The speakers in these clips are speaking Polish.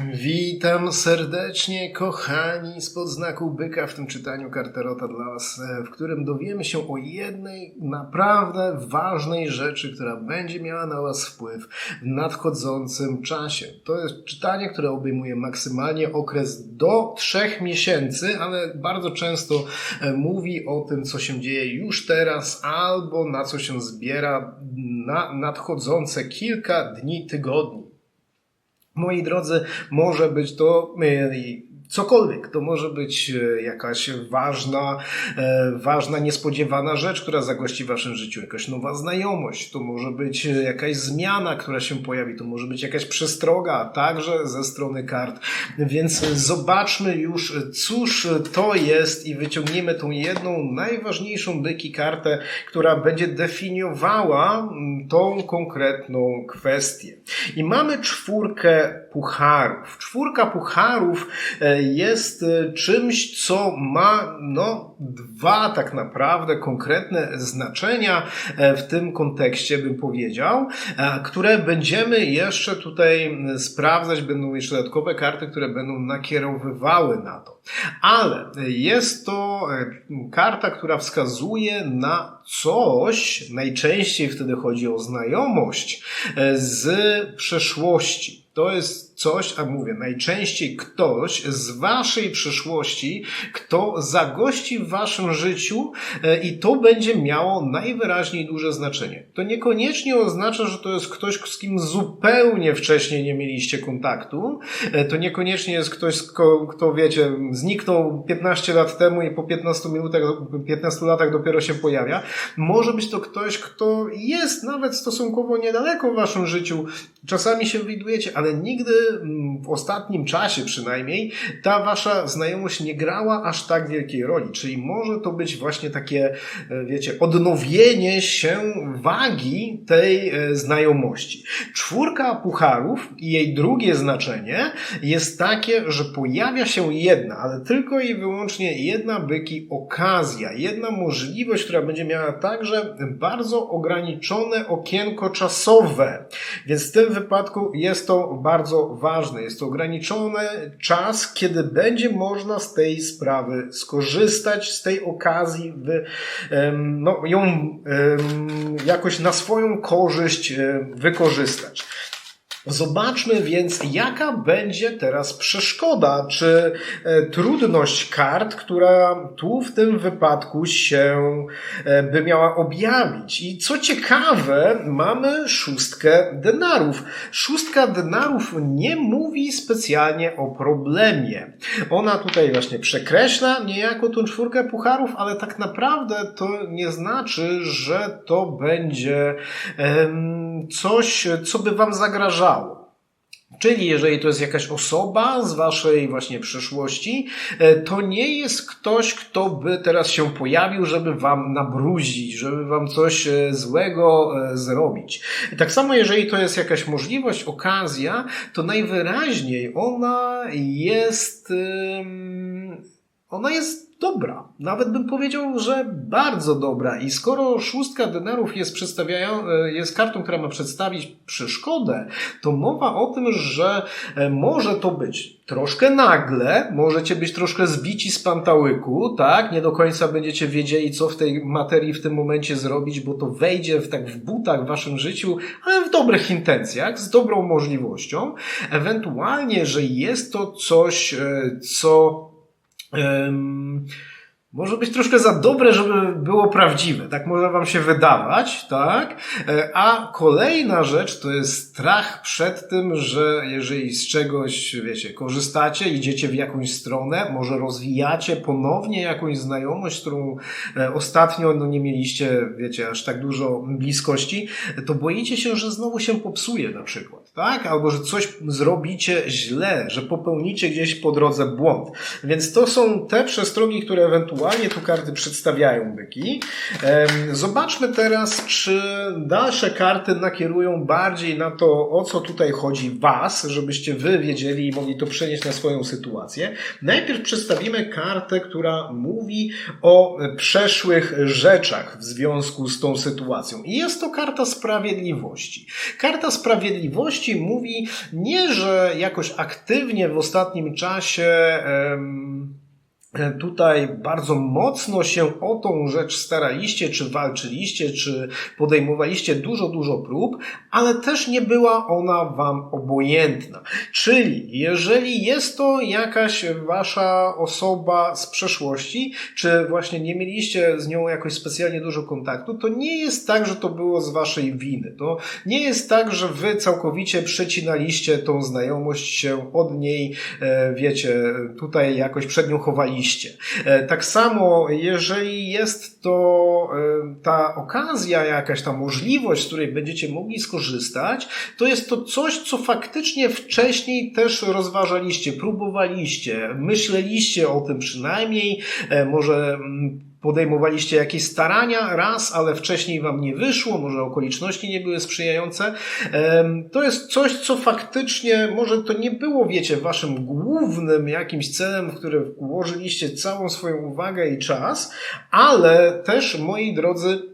Witam serdecznie, kochani, spod znaku byka w tym czytaniu Carterota dla Was, e, w którym dowiemy się o jednej naprawdę ważnej rzeczy, która będzie miała na Was wpływ w nadchodzącym czasie. To jest czytanie, które obejmuje maksymalnie okres do trzech miesięcy, ale bardzo często e, mówi o tym, co się dzieje już teraz, albo na co się zbiera na nadchodzące kilka dni, tygodni. Moi drodzy, może być to e, cokolwiek. To może być e, jakaś ważna, e, ważna, niespodziewana rzecz, która zagości w waszym życiu, jakaś nowa znajomość, to może być jakaś zmiana, która się pojawi, to może być jakaś przestroga, także ze strony kart. Więc zobaczmy już, cóż to jest i wyciągniemy tą jedną najważniejszą byki kartę, która będzie definiowała mm, tą konkretną kwestię. I mamy czwórkę pucharów. Czwórka pucharów e, jest e, czymś, co ma no, dwa tak naprawdę konkretne znaczenia e, w tym kontekście, bym powiedział, które będziemy jeszcze tutaj sprawdzać. Będą jeszcze dodatkowe karty, które będą nakierowywały na to. Ale jest to karta, która wskazuje na coś, najczęściej wtedy chodzi o znajomość z przeszłości. To jest coś, a mówię, najczęściej ktoś z waszej przyszłości, kto zagości w waszym życiu e, i to będzie miało najwyraźniej duże znaczenie. To niekoniecznie oznacza, że to jest ktoś, z kim zupełnie wcześniej nie mieliście kontaktu. E, to niekoniecznie jest ktoś, kto, wiecie, zniknął 15 lat temu i po 15 minutach, 15 latach dopiero się pojawia. Może być to ktoś, kto jest nawet stosunkowo niedaleko w waszym życiu. Czasami się widujecie, ale nigdy w ostatnim czasie przynajmniej ta wasza znajomość nie grała aż tak wielkiej roli. Czyli może to być właśnie takie, e, wiecie, odnowienie się wagi tej e, znajomości. Czwórka pucharów i jej drugie znaczenie jest takie, że pojawia się jedna, ale tylko i wyłącznie jedna byki okazja, jedna możliwość, która będzie miała także bardzo ograniczone okienko czasowe. Więc w tym wypadku jest to bardzo ważne. Jest to ograniczony czas, kiedy będzie można z tej sprawy skorzystać, z tej okazji, wy, no, ją jakoś na swoją korzyść wykorzystać. Zobaczmy więc, jaka będzie teraz przeszkoda, czy e, trudność kart, która tu w tym wypadku się e, by miała objawić. I co ciekawe, mamy szóstkę denarów. Szóstka denarów nie mówi specjalnie o problemie. Ona tutaj właśnie przekreśla niejako tą czwórkę pucharów, ale tak naprawdę to nie znaczy, że to będzie coś, co by wam zagrażało. Czyli jeżeli to jest jakaś osoba z waszej właśnie przyszłości, e, to nie jest ktoś, kto by teraz się pojawił, żeby wam nabrudzić, żeby wam coś e, złego e, zrobić. Tak samo jeżeli to jest jakaś możliwość, okazja, to najwyraźniej ona jest, ona jest dobra. Nawet bym powiedział, że bardzo dobra. I skoro szóstka denarów jest, e, jest kartą, która ma przedstawić przeszkodę, to mowa o tym, że e, może to być troszkę nagle, możecie być troszkę zbici z pantałyku, tak? Nie do końca będziecie wiedzieli, co w tej materii w tym momencie zrobić, bo to wejdzie w tak w butach w waszym życiu, ale w dobrych intencjach, z dobrą możliwością. Ewentualnie, że jest to coś, e, co Um, może być troszkę za dobre, żeby było prawdziwe. Tak może wam się wydawać, tak? E, a kolejna rzecz to jest strach przed tym, że jeżeli z czegoś, wiecie, korzystacie, idziecie w jakąś stronę, może rozwijacie ponownie jakąś znajomość, którą e, ostatnio no, nie mieliście, wiecie, aż tak dużo bliskości, to boicie się, że znowu się popsuje na przykład, tak? Albo że coś zrobicie źle, że popełnicie gdzieś po drodze błąd. Więc to są te przestrogi, które ewentualnie wizualnie tu karty przedstawiają byki. Zobaczmy teraz, czy dalsze karty nakierują bardziej na to, o co tutaj chodzi Was, żebyście Wy wiedzieli i mogli to przenieść na swoją sytuację. Najpierw przedstawimy kartę, która mówi o przeszłych rzeczach w związku z tą sytuacją. I jest to karta sprawiedliwości. Karta sprawiedliwości mówi nie, że jakoś aktywnie w ostatnim czasie. Tutaj bardzo mocno się o tą rzecz staraliście, czy walczyliście, czy podejmowaliście dużo, dużo prób, ale też nie była ona Wam obojętna. Czyli jeżeli jest to jakaś Wasza osoba z przeszłości, czy właśnie nie mieliście z nią jakoś specjalnie dużo kontaktu, to nie jest tak, że to było z Waszej winy. To nie jest tak, że Wy całkowicie przecinaliście tą znajomość się od niej, e, wiecie, tutaj jakoś przed nią chowaliście. E, Tak samo, jeżeli jest to e, ta okazja, jakaś ta możliwość, z której będziecie mogli skorzystać, to jest to coś, co faktycznie wcześniej też rozważaliście, próbowaliście, myśleliście o tym przynajmniej, e, może mm, podejmowaliście jakieś starania raz, ale wcześniej wam nie wyszło, może okoliczności nie były sprzyjające. To jest coś, co faktycznie, może to nie było, wiecie, waszym głównym jakimś celem, w który włożyliście całą swoją uwagę i czas, ale też, moi drodzy,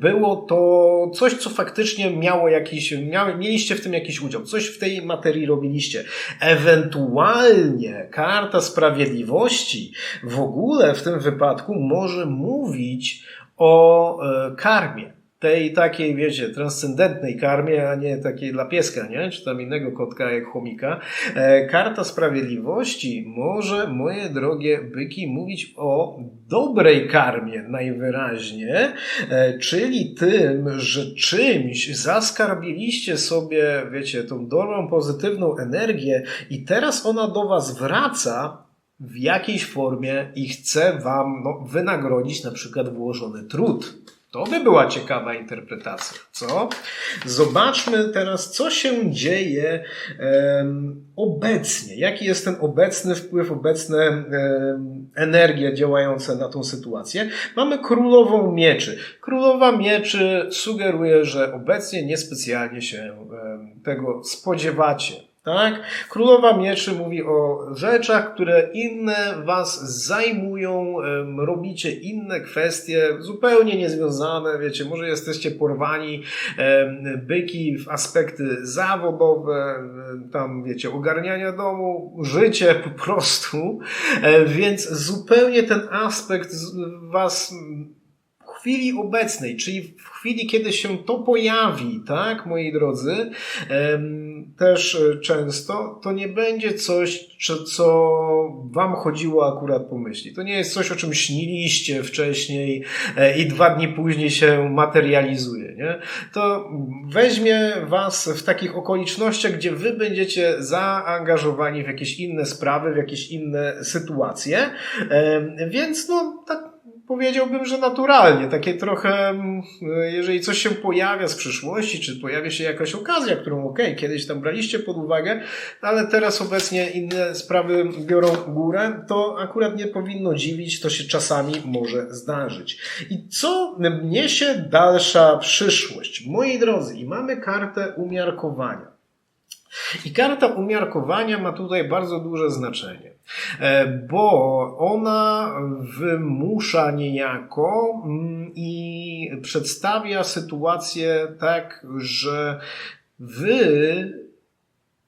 było to coś, co faktycznie miało jakiś, miało, mieliście w tym jakiś udział, coś w tej materii robiliście. Ewentualnie karta sprawiedliwości w ogóle w tym wypadku może mówić o e, karmie. Tej takiej, wiecie, transcendentnej karmie, a nie takiej dla pieska, nie? Czy tam innego kotka jak chomika. E, Karta sprawiedliwości może, moje drogie byki, mówić o dobrej karmie najwyraźniej, e, czyli tym, że czymś zaskarbiliście sobie, wiecie, tą dobrą, pozytywną energię i teraz ona do was wraca w jakiejś formie i chce wam no, wynagrodzić na przykład włożony trud. To by była ciekawa interpretacja, co? Zobaczmy teraz, co się dzieje em, obecnie. Jaki jest ten obecny wpływ, obecne em, energie działające na tą sytuację. Mamy królową mieczy. Królowa mieczy sugeruje, że obecnie niespecjalnie się em, tego spodziewacie. Tak? Królowa Mieczy mówi o rzeczach, które inne was zajmują, robicie inne kwestie, zupełnie niezwiązane, wiecie, może jesteście porwani, byki w aspekty zawodowe, tam, wiecie, ogarniania domu, życie po prostu, E, więc zupełnie ten aspekt was w chwili obecnej, czyli w chwili, kiedy się to pojawi, tak, moi drodzy, też e, często, to nie będzie coś, co wam chodziło akurat po myśli. To nie jest coś, o czym śniliście wcześniej e, i dwa dni później się materializuje, nie? To weźmie was w takich okolicznościach, gdzie wy będziecie zaangażowani w jakieś inne sprawy, w jakieś inne sytuacje, Em, więc no, tak powiedziałbym, że naturalnie, takie trochę, mm, jeżeli coś się pojawia z przyszłości, czy pojawia się jakaś okazja, którą okej, kiedyś tam braliście pod uwagę, ale teraz obecnie inne sprawy biorą górę, to akurat nie powinno dziwić, to się czasami może zdarzyć. I co niesie dalsza przyszłość? Moi drodzy, mamy kartę umiarkowania. I karta umiarkowania ma tutaj bardzo duże znaczenie, e, bo ona wymusza niejako mm, i przedstawia sytuację tak, że wy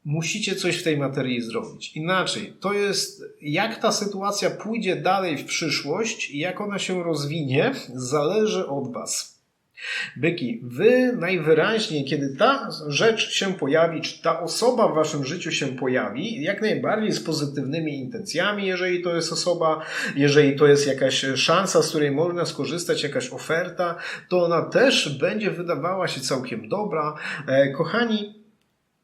musicie coś w tej materii zrobić. Inaczej, to jest jak ta sytuacja pójdzie dalej w przyszłość i jak ona się rozwinie, zależy od was. Byki, wy najwyraźniej, kiedy ta rzecz się pojawi, czy ta osoba w waszym życiu się pojawi, jak najbardziej z pozytywnymi intencjami, jeżeli to jest osoba, jeżeli to jest jakaś szansa, z której można skorzystać, jakaś oferta, to ona też będzie wydawała się całkiem dobra. E, kochani,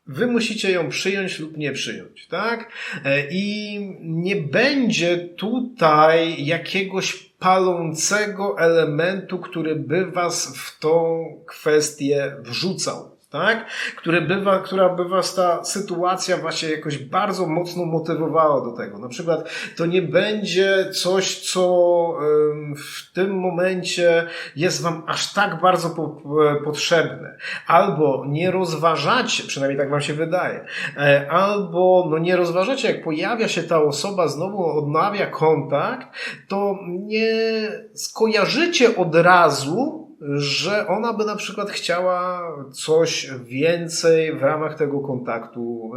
Wy musicie ją przyjąć lub nie przyjąć, tak? E, I nie będzie tutaj jakiegoś palącego elementu, który by was w tą kwestię wrzucał. Tak? Które bywa, która by was ta sytuacja właśnie jakoś bardzo mocno motywowała do tego. Na przykład to nie będzie coś, co w tym momencie jest wam aż tak bardzo po, potrzebne. Albo nie rozważacie, przynajmniej tak wam się wydaje, e, albo no nie rozważacie, jak pojawia się ta osoba, znowu odnawia kontakt, to nie skojarzycie od razu że ona by na przykład chciała coś więcej w ramach tego kontaktu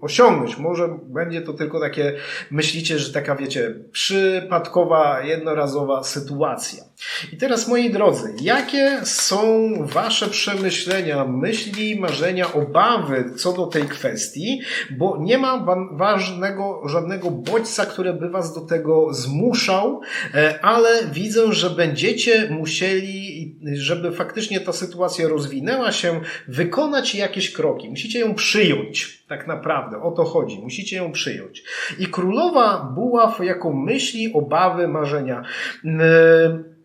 osiągnąć. Może będzie to tylko takie, myślicie, że taka, wiecie, przypadkowa, jednorazowa sytuacja. I teraz, moi drodzy, jakie są Wasze przemyślenia, myśli, marzenia, obawy co do tej kwestii, bo nie ma ważnego, żadnego bodźca, który by Was do tego zmuszał, e, ale widzę, że będziecie musieli żeby faktycznie ta sytuacja rozwinęła się, wykonać jakieś kroki. Musicie ją przyjąć. Tak naprawdę o to chodzi. Musicie ją przyjąć. I królowa buław jako myśli, obawy, marzenia. Yy,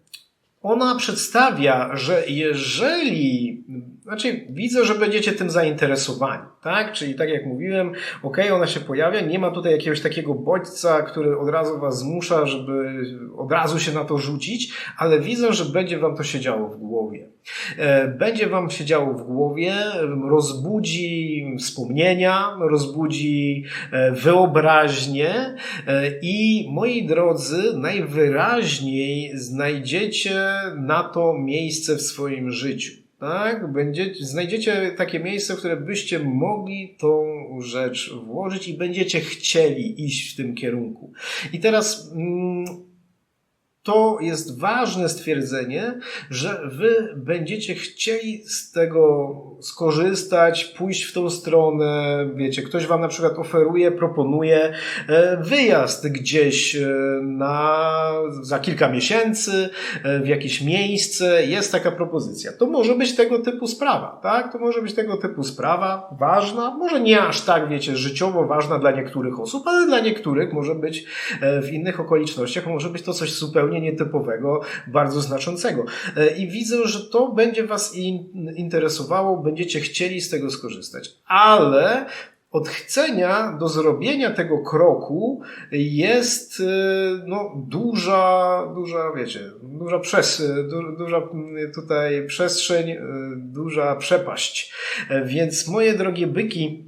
ona przedstawia, że jeżeli, znaczy widzę, że będziecie tym zainteresowani, tak? Czyli tak jak mówiłem, ok, ona się pojawia, nie ma tutaj jakiegoś takiego bodźca, który od razu was zmusza, żeby od razu się na to rzucić, ale widzę, że będzie wam to się działo w głowie. E, będzie wam się działo w głowie, rozbudzi wspomnienia, rozbudzi e, wyobraźnię e, i moi drodzy, najwyraźniej znajdziecie na to miejsce w swoim życiu. Tak, będziecie, znajdziecie takie miejsce, w które byście mogli tą rzecz włożyć i będziecie chcieli iść w tym kierunku. I teraz. Mm, to jest ważne stwierdzenie, że wy będziecie chcieli z tego skorzystać, pójść w tą stronę. Wiecie, ktoś wam na przykład oferuje, proponuje e, wyjazd gdzieś e, na, za kilka miesięcy e, w jakieś miejsce. Jest taka propozycja. To może być tego typu sprawa, tak? To może być tego typu sprawa ważna, może nie aż tak, wiecie, życiowo ważna dla niektórych osób, ale dla niektórych może być w innych okolicznościach, może być to coś zupełnie nietypowego, bardzo znaczącego. I widzę, że to będzie Was interesowało, będziecie chcieli z tego skorzystać. Ale od chcenia do zrobienia tego kroku jest e, no, duża, duża, wiecie, duża, przes, duża tutaj przestrzeń, e, duża przepaść. Więc moje drogie byki,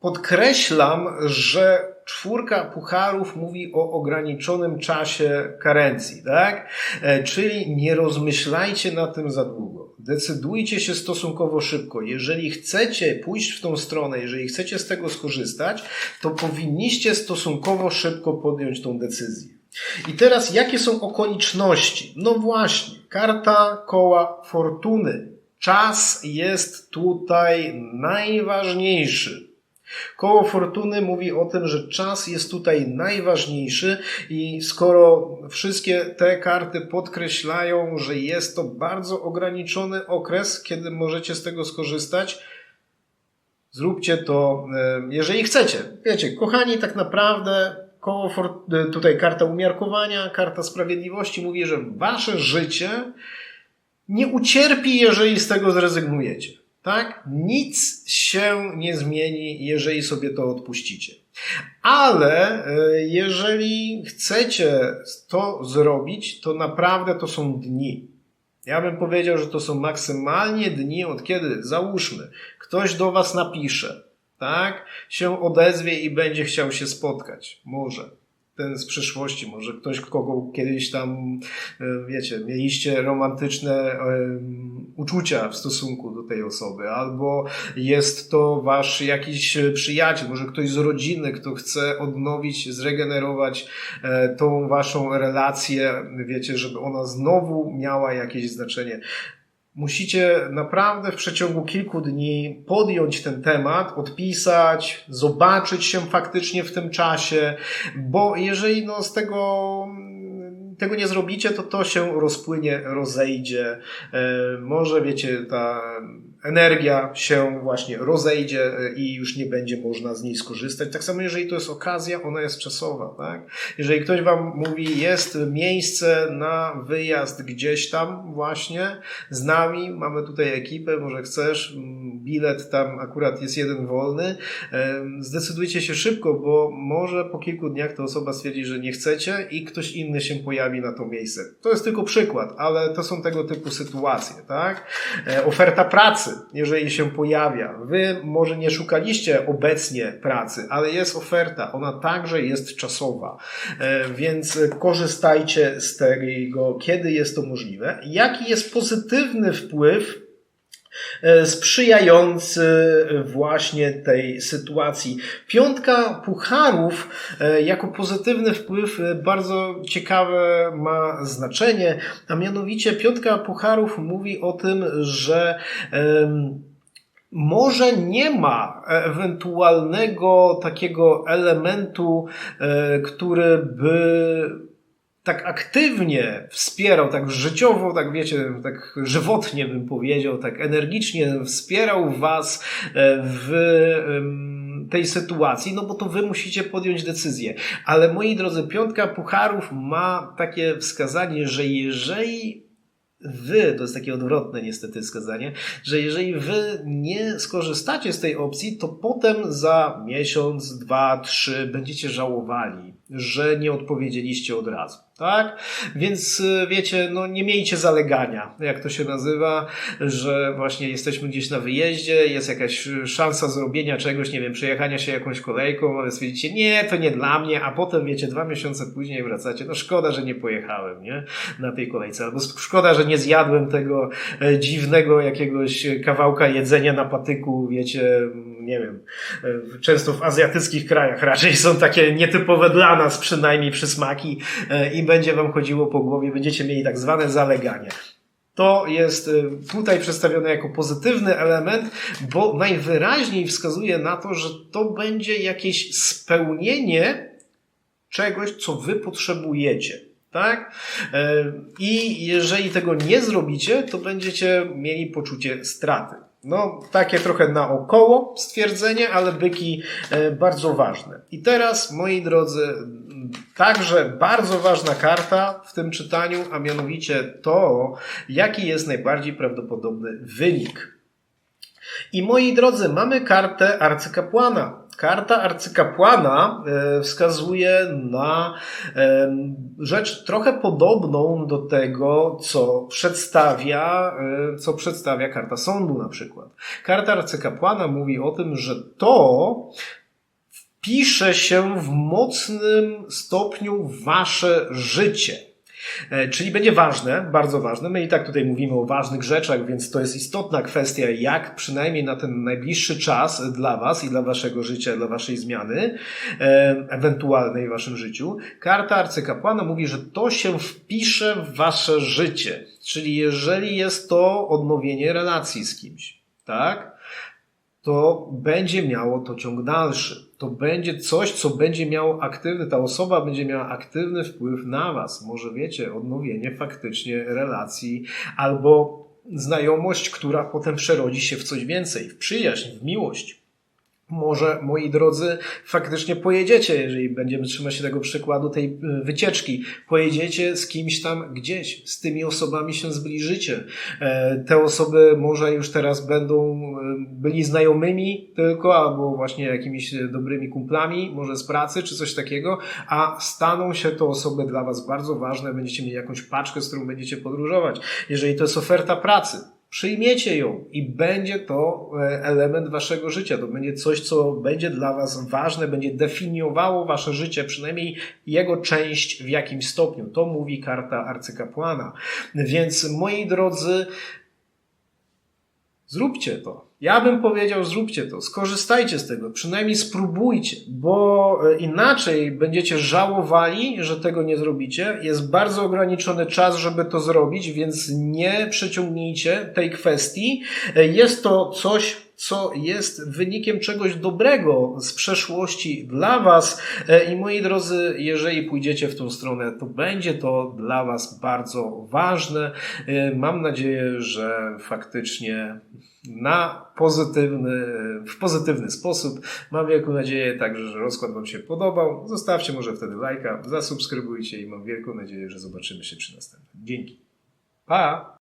podkreślam, że czwórka pucharów mówi o ograniczonym czasie karencji, tak? E, czyli nie rozmyślajcie na tym za długo. Decydujcie się stosunkowo szybko. Jeżeli chcecie pójść w tą stronę, jeżeli chcecie z tego skorzystać, to powinniście stosunkowo szybko podjąć tą decyzję. I teraz jakie są okoliczności? No właśnie, karta koła fortuny. Czas jest tutaj najważniejszy. Koło Fortuny mówi o tym, że czas jest tutaj najważniejszy i skoro wszystkie te karty podkreślają, że jest to bardzo ograniczony okres, kiedy możecie z tego skorzystać, zróbcie to, e, jeżeli chcecie. Wiecie, kochani, tak naprawdę koło e, tutaj karta umiarkowania, karta sprawiedliwości mówi, że wasze życie nie ucierpi, jeżeli z tego zrezygnujecie. Tak? Nic się nie zmieni, jeżeli sobie to odpuścicie. Ale e, jeżeli chcecie to zrobić, to naprawdę to są dni. Ja bym powiedział, że to są maksymalnie dni, od kiedy, załóżmy, ktoś do Was napisze, tak? Się odezwie i będzie chciał się spotkać. Może ten z przyszłości, może ktoś, kogo kiedyś tam, e, wiecie, mieliście romantyczne uczucia w stosunku do tej osoby, albo jest to wasz jakiś przyjaciel, może ktoś z rodziny, kto chce odnowić, zregenerować e, tą waszą relację, wiecie, żeby ona znowu miała jakieś znaczenie. Musicie naprawdę w przeciągu kilku dni podjąć ten temat, odpisać, zobaczyć się faktycznie w tym czasie, bo jeżeli no z tego tego nie zrobicie, to to się rozpłynie, rozejdzie. E, może wiecie, ta energia się właśnie rozejdzie e, i już nie będzie można z niej skorzystać. Tak samo jeżeli to jest okazja, ona jest czasowa, tak? Jeżeli ktoś wam mówi, jest miejsce na wyjazd gdzieś tam właśnie z nami, mamy tutaj ekipę, może chcesz, mm, bilet tam akurat jest jeden wolny, zdecydujcie się szybko, bo może po kilku dniach ta osoba stwierdzi, że nie chcecie i ktoś inny się pojawi na to miejsce. To jest tylko przykład, ale to są tego typu sytuacje, tak? E, oferta pracy, jeżeli się pojawia. Wy może nie szukaliście obecnie pracy, ale jest oferta. Ona także jest czasowa. E, więc korzystajcie z tego, kiedy jest to możliwe. Jaki jest pozytywny wpływ sprzyjający właśnie tej sytuacji. Piątka pucharów jako pozytywny wpływ bardzo ciekawe ma znaczenie, a mianowicie piątka pucharów mówi o tym, że może nie ma ewentualnego takiego elementu, e, który by tak aktywnie wspierał, tak życiowo, tak wiecie, tak żywotnie bym powiedział, tak energicznie wspierał Was e, w tej sytuacji, no bo to Wy musicie podjąć decyzję. Ale moi drodzy, piątka pucharów ma takie wskazanie, że jeżeli wy, to jest takie odwrotne niestety wskazanie, że jeżeli wy nie skorzystacie z tej opcji, to potem za miesiąc, dwa, trzy będziecie żałowali, że nie odpowiedzieliście od razu tak? Więc y, wiecie, no nie miejcie zalegania, jak to się nazywa, że właśnie jesteśmy gdzieś na wyjeździe, jest jakaś szansa zrobienia czegoś, nie wiem, przejechania się jakąś kolejką, ale stwierdzicie, nie, to nie dla mnie, a potem wiecie, dwa miesiące później wracacie, no szkoda, że nie pojechałem, nie? Na tej kolejce, albo szkoda, że nie zjadłem tego e, dziwnego jakiegoś kawałka jedzenia na patyku, wiecie, nie wiem, e, często w azjatyckich krajach raczej są takie nietypowe dla nas przynajmniej przysmaki e, i będzie wam chodziło po głowie, będziecie mieli tak zwane zaleganie. To jest e, tutaj przedstawione jako pozytywny element, bo najwyraźniej wskazuje na to, że to będzie jakieś spełnienie czegoś, co wy potrzebujecie. Tak? I jeżeli tego nie zrobicie, to będziecie mieli poczucie straty. No, takie trochę naokoło stwierdzenie, ale byki e, bardzo ważne. I teraz, moi drodzy, także bardzo ważna karta w tym czytaniu, a mianowicie to, jaki jest najbardziej prawdopodobny wynik. I moi drodzy, mamy kartę arcykapłana. Karta arcykapłana e, wskazuje na e, rzecz trochę podobną do tego, co przedstawia, e, co przedstawia karta sądu na przykład. Karta arcykapłana mówi o tym, że to wpisze się w mocnym stopniu w wasze życie. E, czyli będzie ważne, bardzo ważne. My i tak tutaj mówimy o ważnych rzeczach, więc to jest istotna kwestia, jak przynajmniej na ten najbliższy czas dla Was i dla Waszego życia, dla Waszej zmiany, e, ewentualnej w Waszym życiu. Karta arcykapłana mówi, że to się wpisze w Wasze życie. Czyli jeżeli jest to odnowienie relacji z kimś, tak? To będzie miało to ciąg dalszy to będzie coś, co będzie miało aktywny, ta osoba będzie miała aktywny wpływ na Was. Może wiecie, odnowienie faktycznie relacji albo znajomość, która potem przerodzi się w coś więcej, w przyjaźń, w miłość. Może, moi drodzy, faktycznie pojedziecie, jeżeli będziemy trzymać się tego przykładu tej y, wycieczki, pojedziecie z kimś tam gdzieś, z tymi osobami się zbliżycie. E, te osoby może już teraz będą y, byli znajomymi tylko, albo właśnie jakimiś dobrymi kumplami, może z pracy, czy coś takiego, a staną się to osoby dla Was bardzo ważne, będziecie mieli jakąś paczkę, z którą będziecie podróżować. Jeżeli to jest oferta pracy, Przyjmiecie ją i będzie to e, element waszego życia. To będzie coś, co będzie dla was ważne, będzie definiowało wasze życie, przynajmniej jego część w jakimś stopniu. To mówi karta arcykapłana. Więc moi drodzy, zróbcie to. Ja bym powiedział, zróbcie to, skorzystajcie z tego, przynajmniej spróbujcie, bo e, inaczej będziecie żałowali, że tego nie zrobicie. Jest bardzo ograniczony czas, żeby to zrobić, więc nie przeciągnijcie tej kwestii. E, jest to coś, co jest wynikiem czegoś dobrego z przeszłości dla Was. E, I moi drodzy, jeżeli pójdziecie w tą stronę, to będzie to dla Was bardzo ważne. Mam nadzieję, że faktycznie na pozytywny, w pozytywny sposób. Mam wielką nadzieję także, że rozkład Wam się podobał. Zostawcie może wtedy lajka, zasubskrybujcie i mam wielką nadzieję, że zobaczymy się przy następnym. Dzięki. Pa!